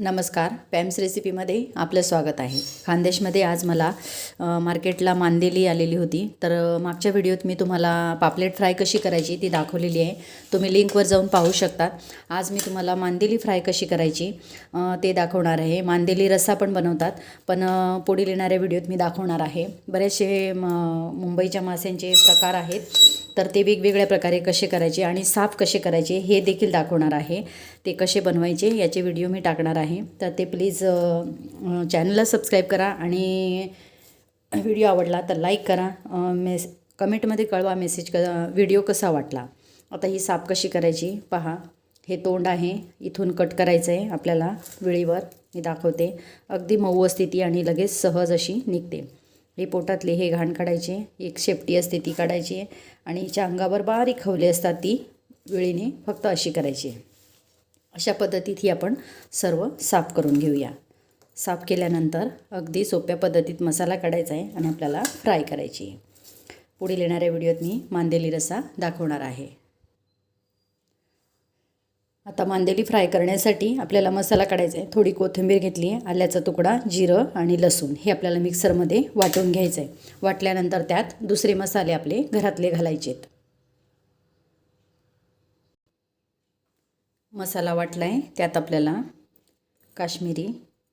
नमस्कार. पॅम्स रेसिपीमध्ये आपलं स्वागत आहे. खानदेशमध्ये आज मला मार्केटला मांदेली आलेली होती. तर मागच्या व्हिडिओत मी तुम्हाला पापलेट फ्राय कशी करायची ती दाखवलेली आहे. तुम्ही लिंकवर जाऊन पाहू शकता. आज मी तुम्हाला मांदेली फ्राय कशी करायची ते दाखवणार आहे. मांदेली रस्सा पण बनवतात पण पुढील येणाऱ्या व्हिडिओत मी दाखवणार आहे. बरेचसे म, मुंबईच्या माशांचे प्रकार आहेत. तर ते वेगवेगळ्या प्रकारे कसे करायचे आणि साफ कसे करायचे हे देखील दाखवणार आहे. ते कसे बनवायचे याचे व्हिडिओ मी टाकणार आहे. तर ते प्लीज चॅनलला सबस्क्राईब करा आणि व्हिडिओ आवडला तर लाईक करा. मेस कमेंटमध्ये कळवा मेसेज क व्हिडिओ कसा वाटला. आता ही साफ कशी करायची पहा. हे तोंड आहे. इथून कट करायचं आहे आपल्याला वेळीवर. मी दाखवते. अगदी मऊ असते ती आणि लगेच सहज अशी निघते. हे पोटातले हे घाण काढायचे एक शेपटी असते ती काढायची आणि हिच्या अंगावर बारीक खवले असतात ती वेळीने फक्त अशी करायची. अशा पद्धतीत ही आपण सर्व साफ करून घेऊया. साफ केल्यानंतर अगदी सोप्या पद्धतीत मसाला काढायचा आहे आणि आपल्याला फ्राय करायची पुढील येणाऱ्या व्हिडिओत मी मांदेली रसा दाखवणार आहे. आता मांदेली फ्राय करण्यासाठी आपल्याला मसाला काढायचा आहे. थोडी कोथिंबीर घेतली आहे. आल्याचा तुकडा जिरं आणि लसूण हे आपल्याला मिक्सरमध्ये वाटून घ्यायचं आहे. वाटल्यानंतर त्यात दुसरे मसाले आपले घरातले घालायचे आहेत. मसाला वाटला आहे त्यात आपल्याला काश्मीरी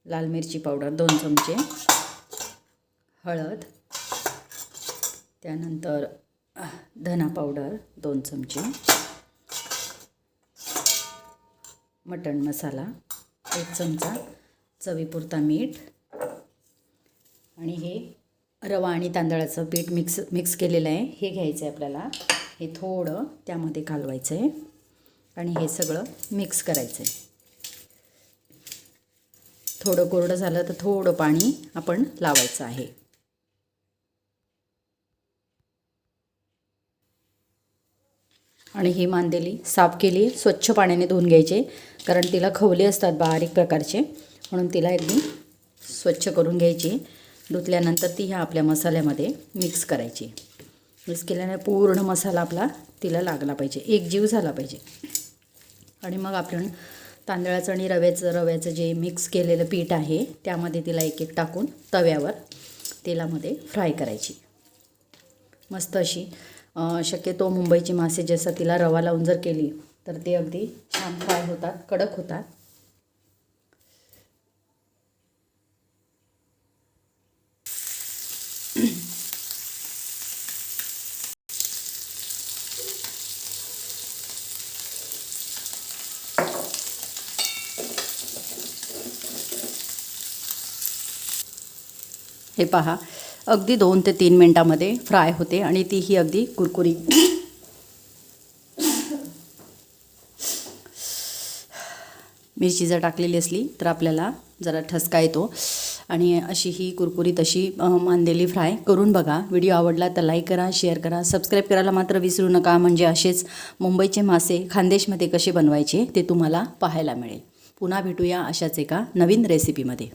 लाल मिरची पावडर दोन चमचे हळद त्यानंतर धना पावडर दोन चमचे. मटण मसाला एक चमचा चवीपुरता मीठ आणि हे रवा आणि तांदळाचं पीठ मिक्स मिक्स केलेलं आहे. हे घ्यायचं आहे आपल्याला. हे थोडं त्यामध्ये कालवायचं आहे. आणि हे सगळं मिक्स करायचं आहे. थोडं कोरडं झालं तर थोडं पाणी आपण लावायचं आहे. आणि ही मांदेली साफ केली स्वच्छ पाण्याने धुवून घ्यायचे कारण तिला खवले असतात बारीक प्रकारचे. म्हणून तिला एकदम स्वच्छ करून घ्यायची. धुतल्यानंतर ती ह्या आपल्या मसाल्यामध्ये मिक्स करायची. मिक्स केल्याने पूर्ण मसाला आपला तिला लागला पाहिजे. एक जीव झाला पाहिजे. आणि मग आपण तांदळाचं आणि रव्याचं रव्याचं जे मिक्स केलेलं पीठ आहे त्यामध्ये तिला एक एक टाकून तव्यावर तेलामध्ये फ्राय करायची. मस्त अशी शक्यतो मुंबईची मासे जसं तिला रवा लावून जर केली तर ते अगदी छान फ्राय होतात कडक होतात. हे पहा अगदी दोन ते तीन मिनटामध्ये फ्राय होते आणि तीही अगदी कुरकुरी मिरची जर टाकलेली असली तर आपल्याला जरा ठसका येतो. आणि अशी ही कुरकुरीत अशी अ, मांदेली फ्राय करून बघा. व्हिडिओ आवडला तर लाईक करा शेअर करा सबस्क्राईब करायला मात्र विसरू नका. म्हणजे असेच मुंबईचे मासे खानदेशमध्ये कसे बनवायचे ते तुम्हाला पाहायला मिळेल. पुन्हा भेटूया अशाच एका नवीन रेसिपीमध्ये